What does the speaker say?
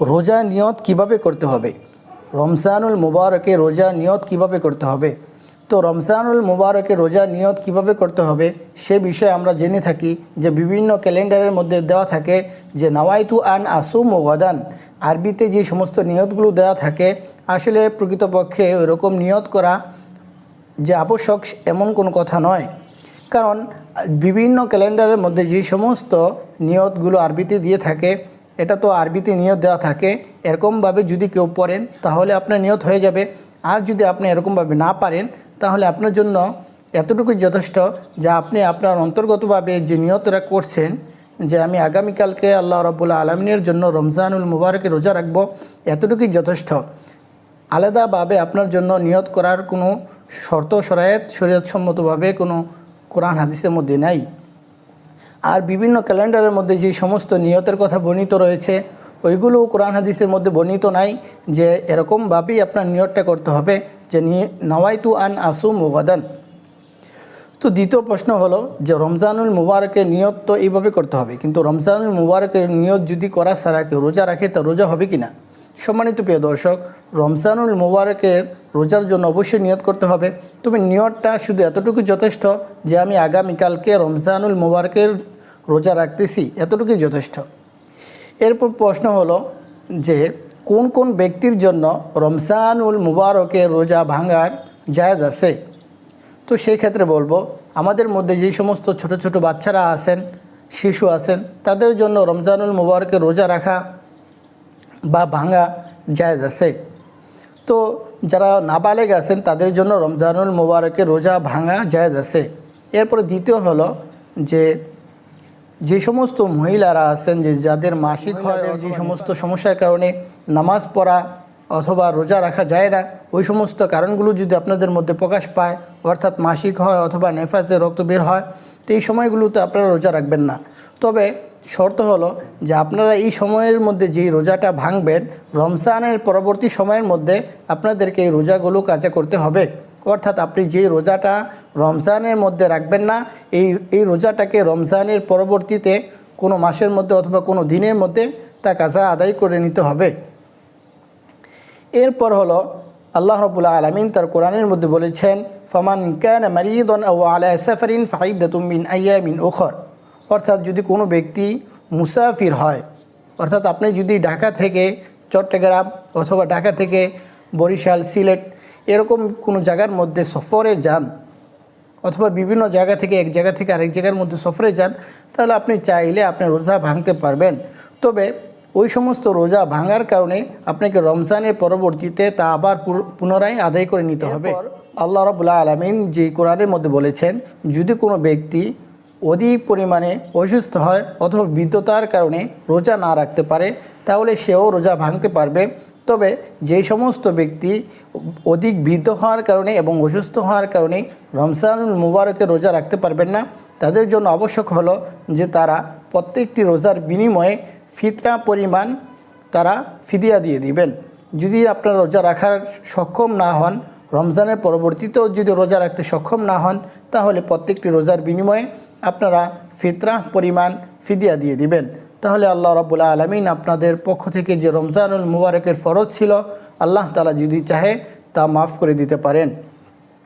রোজা নিয়ত কীভাবে করতে হবে? রমজানুল মুবারকে রোজা নিয়ত কীভাবে করতে হবে? তো রমজানুল মুবারকে রোজা নিয়ত কীভাবে করতে হবে? সে বিষয়ে আমরা জেনে থাকি যে বিভিন্ন ক্যালেন্ডারের মধ্যে দেওয়া থাকে যে নাওয়াইতু আন আসুম ও গদান। আরবিতে যে সমস্ত নিয়তগুলো দেওয়া থাকে, আসলে প্রকৃতপক্ষে ওইরকম নিয়ত করা যে আবশ্যক এমন কোনো কথা নয়। কারণ বিভিন্ন ক্যালেন্ডারের মধ্যে যে সমস্ত নিয়তগুলো আরবিতে দিয়ে থাকে এটা তো আরবিতে নিয়ত দেওয়া থাকে। এরকমভাবে যদি কেউ পড়েন, তাহলে আপনার নিয়ত হয়ে যাবে। আর যদি আপনি এরকমভাবে না পারেন, তাহলে আপনার জন্য এতটুকুই যথেষ্ট যা আপনি আপনার অন্তর্গতভাবে যে নিয়তরা করছেন, যে আমি আগামীকালকে আল্লাহ রবুল্লা আলমিনের জন্য রমজানুল মুবারকে রোজা রাখব, এতটুকুই যথেষ্ট। আলাদাভাবে আপনার জন্য নিয়ত করার কোনো শর্ত সরায়ত শরীয়তসম্মতভাবে কোনো কোরআন, হাদিসের মধ্যে নাই। আর বিভিন্ন ক্যালেন্ডারের মধ্যে যে সমস্ত নিয়তের কথা বর্ণিত রয়েছে ওইগুলো কোরআন হাদিসের মধ্যে বর্ণিত নাই যে এরকমভাবেই আপনার নিয়তটা করতে হবে, যে নওয়াইতু আন আসু মুগাদান তো দ্বিতীয় প্রশ্ন হলো যে রমজানুল মুবারকের নিয়ত তো এইভাবে করতে হবে, কিন্তু রমজানুল মুবারকের নিয়ত যদি করা ছাড়া কেউ রোজা রাখে, তা রোজা হবে কি না সম্মানিত প্রিয় দর্শক, রমজানুল মুবারকের রোজার জন্য অবশ্যই নিয়ত করতে হবে। তবে নিয়তটা শুধু এতটুকু যথেষ্ট যে আমি আগামীকালকে রমজানুল মুবারকের রোজা রাখতেছি, এতটুকুই যথেষ্ট। এরপর প্রশ্ন হলো যে, কোন কোন ব্যক্তির জন্য রমজানুল মুবারকের রোজা ভাঙার জায়জ আছে? তো সেই ক্ষেত্রে বলব, আমাদের মধ্যে যে সমস্ত ছোট ছোট বাচ্চারা আছেন, শিশু আছেন, তাদের জন্য রমজানুল মুবারকে রোজা রাখা বা ভাঙা জায়জ আছে। তো যারা নাবালেগ আছেন তাদের জন্য রমজানুল মুবারকে রোজা ভাঙা জায়জ আছে। এরপরে দ্বিতীয় হলো যে যে সমস্ত মহিলারা আছেন যে যাদের মাসিক হয় যে সমস্ত সমস্যার কারণে নামাজ পড়া অথবা রোজা রাখা যায় না ওই সমস্ত কারণগুলো যদি আপনাদের মধ্যে প্রকাশ পায় অর্থাৎ মাসিক হয় অথবা নেফাসে রক্ত বের হয় তো এই সময়গুলোতে আপনারা রোজা রাখবেন না। তবে শর্ত হলো যে আপনারা এই সময়ের মধ্যে যেই রোজাটা ভাঙবেন, রমজানের পরবর্তী সময়ের মধ্যে আপনাদেরকে এই রোজাগুলো কাজে করতে হবে। অর্থাৎ আপনি যে রোজাটা রমজানের মধ্যে রাখবেন না, এই এই রোজাটাকে রমজানের পরবর্তীতে কোনো মাসের মধ্যে অথবা কোনো দিনের মধ্যে তা কাজা আদায় করে নিতে হবে। এরপর হলো আল্লাহ রবুল্লা আলমিন তার কোরআনের মধ্যে বলেছেন, ফমান ক্যান মারিদন ও আলা সাফারিন ফাইদাতুমিন আয়ামিন ওখর অর্থাৎ যদি কোনো ব্যক্তি মুসাফির হয় অর্থাৎ আপনি যদি ঢাকা থেকে চট্টগ্রাম অথবা ঢাকা থেকে বরিশাল সিলেট এরকম কোনো জায়গার মধ্যে সফরে যান অথবা বিভিন্ন জায়গা থেকে এক জায়গা থেকে আরেক জায়গার মধ্যে সফরে যান তাহলে আপনি চাইলে আপনি রোজা ভাঙতে পারবেন। তবে ওই সমস্ত রোজা ভাঙার কারণে আপনাকে রমজানের পরবর্তীতে তা আবার পুনরায় আদায় করে নিতে হবে। আল্লাহ রবুল্লা আলমিন যে কোরআনের মধ্যে বলেছেন যদি কোনো ব্যক্তি অধিক পরিমাণে অসুস্থ হয় অথবা বিদ্যতার কারণে রোজা না রাখতে পারে, তাহলে সেও রোজা ভাঙতে পারবে। তবে যেই সমস্ত ব্যক্তি অধিক বৃদ্ধ হওয়ার কারণে এবং অসুস্থ হওয়ার কারণে রমজান মুবারকে রোজা রাখতে পারবেন না, তাদের জন্য আবশ্যক হলো যে তারা প্রত্যেকটি রোজার বিনিময়ে ফিতরা পরিমাণ তারা ফিদিয়া দিয়ে দিবেন। যদি আপনার রোজা রাখার সক্ষম না হন, রমজানের পরবর্তীতেও যদি রোজা রাখতে সক্ষম না হন, তাহলে প্রত্যেকটি রোজার বিনিময়ে আপনারা ফিতরা পরিমাণ ফিদিয়া দিয়ে দিবেন। তাহলে আল্লাহ রবুল্লা আলমিন আপনাদের পক্ষ থেকে যে রমজানুল মুবারকের ফরজ ছিল, আল্লাহ তালা যদি চাহে তা মাফ করে দিতে পারেন।